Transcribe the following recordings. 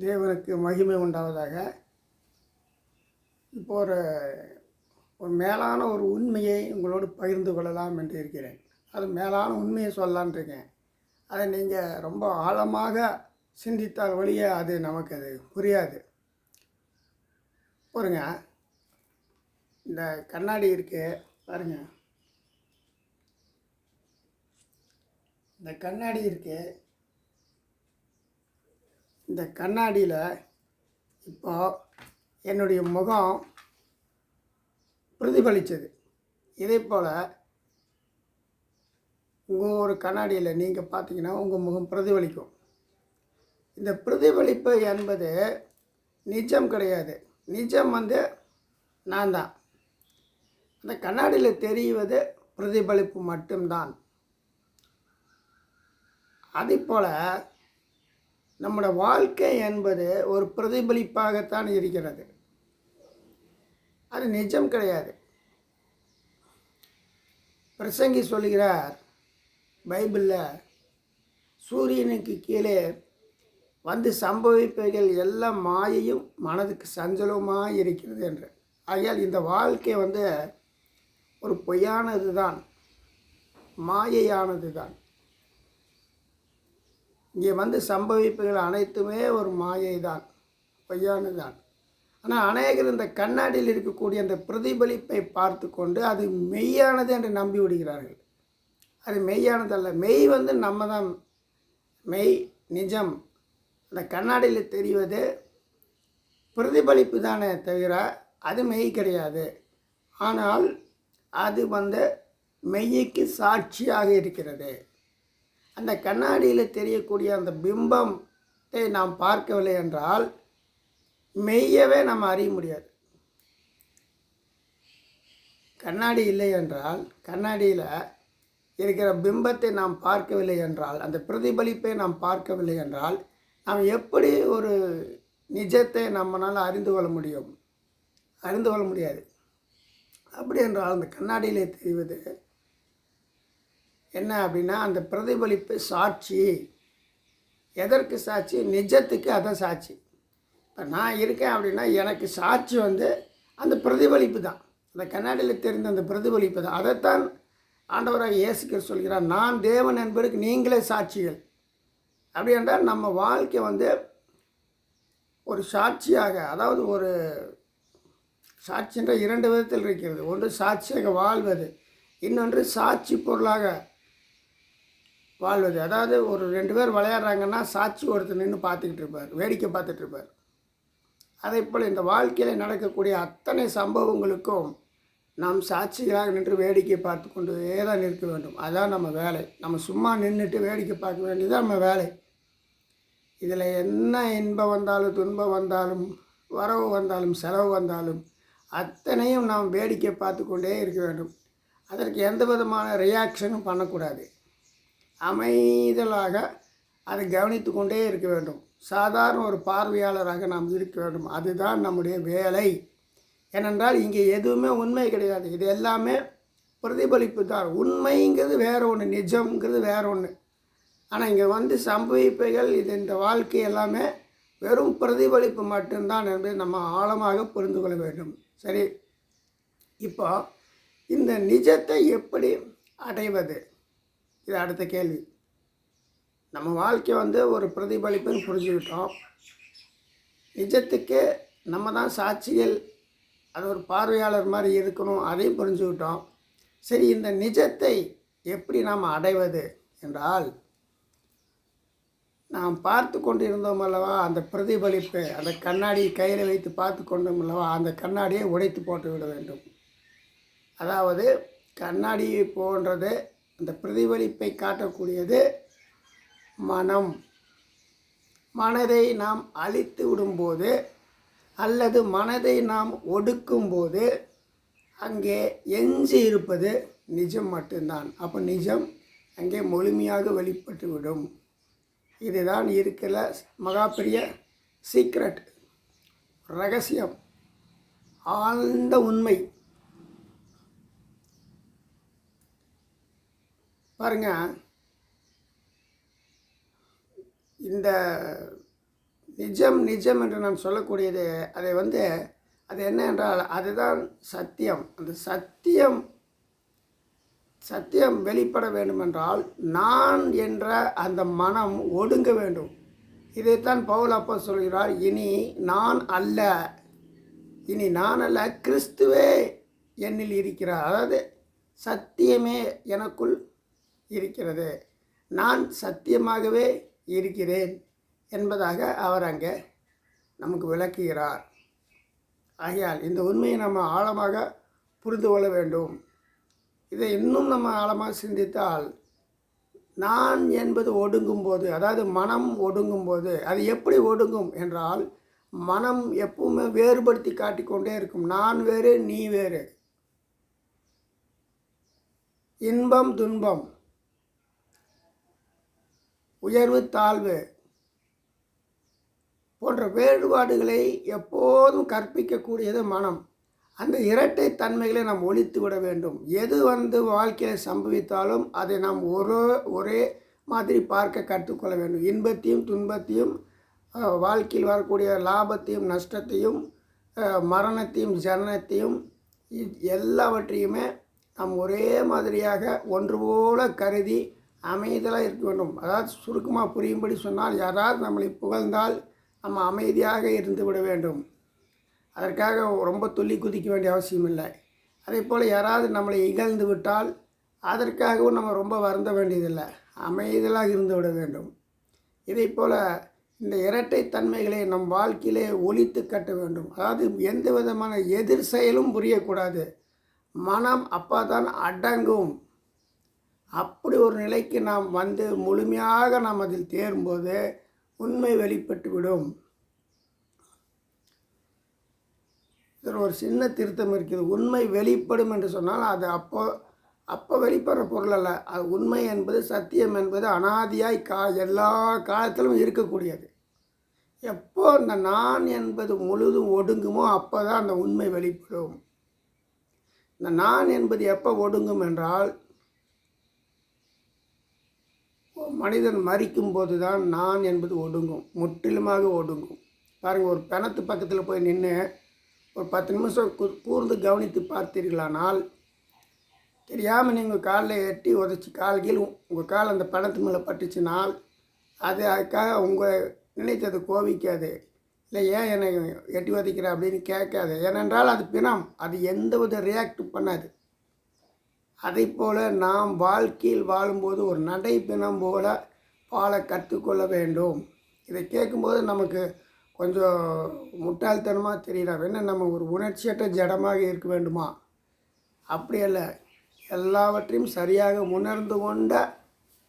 தேவனுக்கு மகிமை உண்டாவதாக. இப்போ ஒரு ஒரு மேலான ஒரு உண்மையை உங்களோடு பகிர்ந்து கொள்ளலாம் என்று இருக்கிறேன். அது மேலான உண்மையை சொல்லலான் இருக்கேன். அதை நீங்கள் ரொம்ப ஆழமாக சிந்தித்தால் வழியே அது நமக்கு அது புரியாது. பாருங்க இந்த கண்ணாடி இருக்கு. பாருங்க. இந்த கண்ணாடி இருக்குது இந்த கண்ணாடியில் இப்போ என்னுடைய முகம் பிரதிபலித்தது இதே போல் உங்கள் ஒரு கண்ணாடியில் நீங்கள் பார்த்தீங்கன்னா உங்கள் முகம் பிரதிபலிக்கும். இந்த பிரதிபலிப்பு என்பது நிஜம் கிடையாது. நிஜம் வந்து நான் தான். அந்த கண்ணாடியில் தெரிவது பிரதிபலிப்பு மட்டும்தான். அதே போல் நம்முடைய வாழ்க்கை என்பது ஒரு பிரதிபலிப்பாகத்தான் இருக்கிறது. அது நிஜம் கிடையாது. பிரசங்கி சொல்கிறார் பைபிளில் சூரியனுக்கு கீழே வந்து சம்பவிப்பவைகள் எல்லாம் மாயையும் மனதுக்கு சஞ்சலமாக இருக்கிறது என்று. ஆகையால் இந்த வாழ்க்கை வந்து ஒரு பொய்யானது தான் மாயையானது தான் இங்கே வந்து சம்பவிப்புகள் அனைத்துமே ஒரு மாயை தான் பொய்யானது தான் ஆனால் அநேகர் இந்த கண்ணாடியில் இருக்கக்கூடிய அந்த பிரதிபலிப்பை பார்த்து கொண்டு அது மெய்யானது என்று நம்பி விடுகிறார்கள். அது மெய்யானதல்ல மெய் வந்து நம்ம தான் மெய் நிஜம். அந்த கண்ணாடியில் தெரிவது பிரதிபலிப்பு தானே தவிர அது மெய் கிடையாது. ஆனால் அது வந்து மெய்யுக்கு சாட்சியாக இருக்கிறது. அந்த கண்ணாடியில் தெரியக்கூடிய அந்த பிம்பத்தை நாம் பார்க்கவில்லை என்றால் மெய்யவே நம்ம அறிய முடியாது. கண்ணாடி இல்லை என்றால் கண்ணாடியில் இருக்கிற பிம்பத்தை நாம் பார்க்கவில்லை என்றால் அந்த பிரதிபலிப்பை நாம் பார்க்கவில்லை என்றால் நாம் எப்படி ஒரு நிஜத்தை நம்மளால் அறிந்து கொள்ள முடியும்? அறிந்து கொள்ள முடியாது. அப்படி என்றால் அந்த கண்ணாடியில் தெரிவது என்ன அப்படின்னா அந்த பிரதிபலிப்பு சாட்சி. எதற்கு சாட்சி? நிஜத்துக்கு அதான் சாட்சி. இப்போ நான் இருக்கேன் அப்படின்னா எனக்கு சாட்சி வந்து அந்த பிரதிபலிப்பு தான். அந்த கண்ணாடியில் தெரிந்த அந்த பிரதிபலிப்பு தான். அதைத்தான் ஆண்டவராக இயேசுக்கர் சொல்கிறார் நான் தேவன் என்பதற்கு நீங்களே சாட்சிகள். அப்படி என்றால் நம்ம வாழ்க்கை வந்து ஒரு சாட்சியாக அதாவது ஒரு சாட்சின்ற இரண்டு விதத்தில் இருக்கிறது. ஒன்று சாட்சியாக வாழ்வது இன்னொன்று சாட்சி பொருளாக வாழ்வது. அதாவது ஒரு ரெண்டு பேர் விளையாடுறாங்கன்னா சாட்சி ஒருத்தர் நின்று பார்த்துக்கிட்டு இருப்பார் வேடிக்கை பார்த்துட்டு இருப்பார். அதே போல் இந்த வாழ்க்கையில் நடக்கக்கூடிய அத்தனை சம்பவங்களுக்கும் நாம் சாட்சிகளாக நின்று வேடிக்கை பார்த்து கொண்டு தான் இருக்க வேண்டும். அதுதான் நம்ம வேலை. நம்ம சும்மா நின்றுட்டு வேடிக்கை பார்க்க வேண்டியது நம்ம வேலை. இதில் என்ன இன்பம் வந்தாலும் துன்பம் வந்தாலும் வரவு வந்தாலும் செலவு வந்தாலும் அத்தனையும் நாம் வேடிக்கை பார்த்து கொண்டே இருக்க வேண்டும். அதற்கு எந்த விதமான ரியாக்ஷனும் பண்ணக்கூடாது. அமைதலாக அதை கவனித்து கொண்டே இருக்க வேண்டும். சாதாரண ஒரு பார்வையாளராக நாம் இருக்க வேண்டும். அதுதான் நம்முடைய வேலை. ஏனென்றால் இங்கே எதுவுமே உண்மை கிடையாது. இது எல்லாமே பிரதிபலிப்பு தான். உண்மைங்கிறது வேற ஒன்று நிஜம்ங்கிறது வேற ஒன்று ஆனால் இங்கே வந்து சம்பவிப்புகள் இது இந்த வாழ்க்கை எல்லாமே வெறும் பிரதிபலிப்பு மட்டும்தான் என்பதை நம்ம ஆழமாக புரிந்து கொள்ள வேண்டும். சரி. இப்போ இந்த நிஜத்தை எப்படி அடைவது? இது அடுத்த கேள்வி. நம்ம வாழ்க்கை வந்து ஒரு பிரதிபலிப்புன்னு புரிஞ்சுக்கிட்டோம். நிஜத்துக்கு நம்ம தான் சாட்சிகள் அது ஒரு பார்வையாளர் மாதிரி இருக்கணும் அதையும் புரிஞ்சுக்கிட்டோம். சரி இந்த நிஜத்தை எப்படி நாம் அடைவது என்றால் நாம் பார்த்து கொண்டு இருந்தோம் அல்லவா அந்த பிரதிபலிப்பு அந்த கண்ணாடியை கையில் வைத்து பார்த்து கொண்டோம் அல்லவா அந்த கண்ணாடியை உடைத்து போட்டு விட வேண்டும். அதாவது கண்ணாடி போன்றது அந்த பிரதிபலிப்பை காட்டக்கூடியது மனம். மனதை நாம் அழித்து விடும்போது அல்லது மனதை நாம் ஒடுக்கும்போது அங்கே எஞ்சி இருப்பது நிஜம் மட்டும்தான். அப்போ நிஜம் அங்கே முழுமையாக வெளிப்பட்டுவிடும் இதுதான் இருக்கிற மகாபெரிய சீக்ரெட் ரகசியம். ஆழ்ந்த உண்மை. பாருங்க. இந்த நிஜம் நிஜம் என்று நான் சொல்லக்கூடியது அதை வந்து அது என்ன என்றால் அதுதான் சத்தியம். அந்த சத்தியம் சத்தியம் வெளிப்பட வேண்டுமென்றால் நான் என்ற அந்த மனம் ஒடுங்க வேண்டும். இதைத்தான் பவுல் அப்போ சொல்கிறார் இனி நான் அல்ல இனி நான் அல்ல கிறிஸ்துவே என்னில் இருக்கிறார். அதாவது சத்தியமே எனக்குள் இருக்கிறது. நான் சத்தியமாகவே இருக்கிறேன் என்பதாக அவர் அங்கே நமக்கு விளக்குகிறார். ஆகையால் இந்த உண்மையை நம்ம ஆழமாக புரிந்து கொள்ள வேண்டும். இதை இன்னும் நம்ம ஆழமாக சிந்தித்தால் நான் என்பது ஒடுங்கும் போது அதாவது மனம் ஒடுங்கும் போது அது எப்படி ஒடுங்கும் என்றால் மனம் எப்பவுமே வேறுபடுத்தி காட்டிக்கொண்டே இருக்கும். நான் வேறு நீ வேறு. இன்பம் துன்பம். உயர்வு தாழ்வு போன்ற வேறுபாடுகளை எப்போதும் கற்பிக்கக்கூடியது மனம். அந்த இரட்டை தன்மைகளை நாம் ஒழித்து விட வேண்டும். எது வந்து வாழ்க்கையில் சம்பவித்தாலும் அதை நாம் ஒரு ஒரே மாதிரி பார்க்க கற்றுக்கொள்ள வேண்டும். இன்பத்தையும் துன்பத்தையும் வாழ்க்கையில் வரக்கூடிய லாபத்தையும் நஷ்டத்தையும் மரணத்தையும் ஜனனத்தையும் எல்லாவற்றையுமே நாம் ஒரே மாதிரியாக ஒன்று போல கருதி அமைதலாக இருக்க வேண்டும். அதாவது சுருக்கமாக புரியும்படி சொன்னால் யாராவது நம்மளை புகழ்ந்தால் நம்ம அமைதியாக இருந்து விட வேண்டும். அதற்காக ரொம்ப துள்ளி குதிக்க வேண்டிய அவசியம் இல்லை. அதே போல் யாராவது நம்மளை இகழ்ந்து விட்டால் அதற்காகவும் நம்ம ரொம்ப வருந்த வேண்டியதில்லை. அமைதலாக இருந்து விட வேண்டும். இதே போல் இந்த இரட்டை தன்மைகளை நம் வாழ்க்கையிலே ஒழித்து கட்ட வேண்டும். அதாவது எந்த விதமான எதிர் செயலும் புரியக்கூடாது. மனம் அப்போ தான் அடங்கும். அப்படி ஒரு நிலைக்கு நாம் வந்து முழுமையாக நாம் அதில் தேரும்போது உண்மை வெளிப்பட்டுவிடும். இதில் ஒரு சின்ன திருத்தம் இருக்குது உண்மை வெளிப்படும் என்று சொன்னால் அது அப்போ அப்போ வெளிப்படுற பொருள் அல்ல. அது உண்மை என்பது சத்தியம் என்பது அனாதியாய் கா எல்லா காலத்திலும் இருக்கக்கூடியது. எப்போ இந்த நான் என்பது முழுதும் ஒடுங்குமோ அப்போ தான் அந்த உண்மை வெளிப்படும். இந்த நான் என்பது எப்போ ஒடுங்கும் என்றால் ஒரு மனிதன் மறிக்கும் போது தான் நான் என்பது ஒடுங்கும் முற்றிலுமாக ஒடுங்கும். பாருங்கள் ஒரு பிணத்து பக்கத்தில் போய் நின்று ஒரு பத்து நிமிஷம் கூ கூர்ந்து கவனித்து பார்த்தீர்களானால் தெரியாமல் நீங்கள் காலில் எட்டி உதச்சி கால் கீழ் உங்கள் கால் அந்த பணத்து மேலே பட்டுச்சுனால் அது அதுக்காக உங்கள் நினைத்தது கோவிக்காது. இல்லை ஏன் என்னை எட்டி உதைக்கிற அப்படின்னு கேட்காது. ஏனென்றால் அது பிணம். அது எந்த வித ரியாக்ட் பண்ணாது. அதை போல் நாம் வாழ்க்கையில் வாழும்போது ஒரு நடைப்பினம் போல் போல வாழ கற்றுக்கொள்ள வேண்டும். இதை கேட்கும்போது நமக்கு கொஞ்சம் முட்டாள்தனமாக தெரியலாம் என்ன நம்ம ஒரு உணர்ச்சியற்ற ஜடமாக இருக்க வேண்டுமா? அப்படி அல்ல. எல்லாவற்றையும் சரியாக உணர்ந்து கொண்ட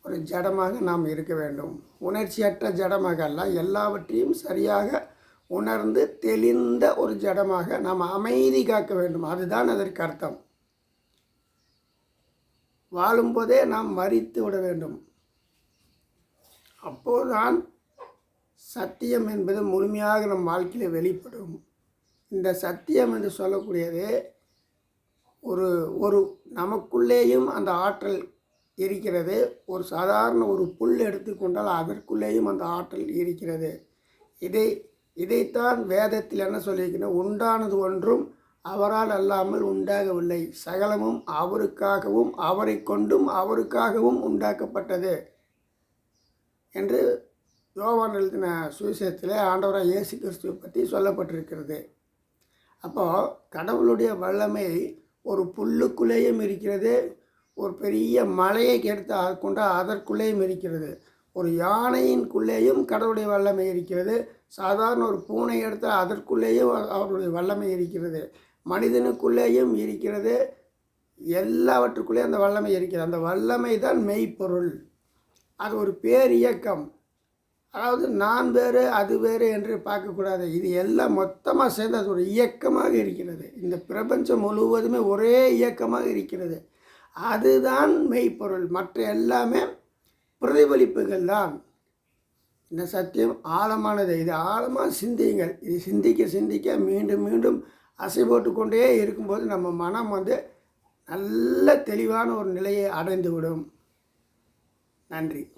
ஒரு ஜடமாக நாம் இருக்க வேண்டும். உணர்ச்சியற்ற ஜடமாக அல்ல எல்லாவற்றையும் சரியாக உணர்ந்து தெளிந்த ஒரு ஜடமாக நாம் அமைதி காக்க வேண்டும். அதுதான் அதற்கு அர்த்தம். வாழும்போதே நாம் மறித்து விட வேண்டும். அப்போதுதான் சத்தியம் என்பது முழுமையாக நம் வாழ்க்கையில் வெளிப்படும். இந்த சத்தியம் என்று சொல்லக்கூடியது ஒரு ஒரு நமக்குள்ளேயும் அந்த ஆற்றல் இருக்கிறது. ஒரு சாதாரண ஒரு புல் எடுத்துக்கொண்டால் அதற்குள்ளேயும் அந்த ஆற்றல் இருக்கிறது. இதை இதைத்தான் வேதத்தில் என்ன சொல்லியிருக்கிறோம் உண்டானது ஒன்றும் அவரால் அல்லாமல் உண்டாகவில்லை. சகலமும் அவருக்காகவும் அவரை கொண்டும் அவருக்காகவும் உண்டாக்கப்பட்டது என்று யோவான் எழுதின சுவிசேஷத்தில் ஆண்டவராக இயேசு கிறிஸ்துவை பற்றி சொல்லப்பட்டிருக்கிறது. அப்போது கடவுளுடைய வல்லமை ஒரு புல்லுக்குள்ளேயும் இருக்கிறது ஒரு பெரிய மலையை கெடுத்து கொண்டால் அதற்குள்ளேயும் இருக்கிறது. ஒரு யானையின்குள்ளேயும் கடவுளுடைய வல்லமை இருக்கிறது. சாதாரண ஒரு பூனை எடுத்தால் அதற்குள்ளேயும் அவருடைய வல்லமை இருக்கிறது. மனிதனுக்குள்ளேயும் இருக்கிறது. எல்லாவற்றுக்குள்ளேயும் அந்த வல்லமை இருக்கிறது. அந்த வல்லமை தான் மெய்ப்பொருள். அது ஒரு பேர் இயக்கம். அதாவது நான் வேறு அது வேறு என்று பார்க்கக்கூடாது. இது எல்லாம் மொத்தமாக சேர்ந்து அது ஒரு இயக்கமாக இருக்கிறது. இந்த பிரபஞ்சம் முழுவதுமே ஒரே இயக்கமாக இருக்கிறது. அதுதான் மெய்ப்பொருள். மற்ற எல்லாமே பிரதிபலிப்புகள் தான். இந்த சத்தியம்? ஆழமானது. இது ஆழமாக சிந்தியுங்கள். இது சிந்திக்க சிந்திக்க மீண்டும் மீண்டும் அசை போட்டுக்கொண்டே இருக்கும்போது நம்ம மனம் வந்து நல்ல தெளிவான ஒரு நிலையை அடைந்துவிடும். நன்றி.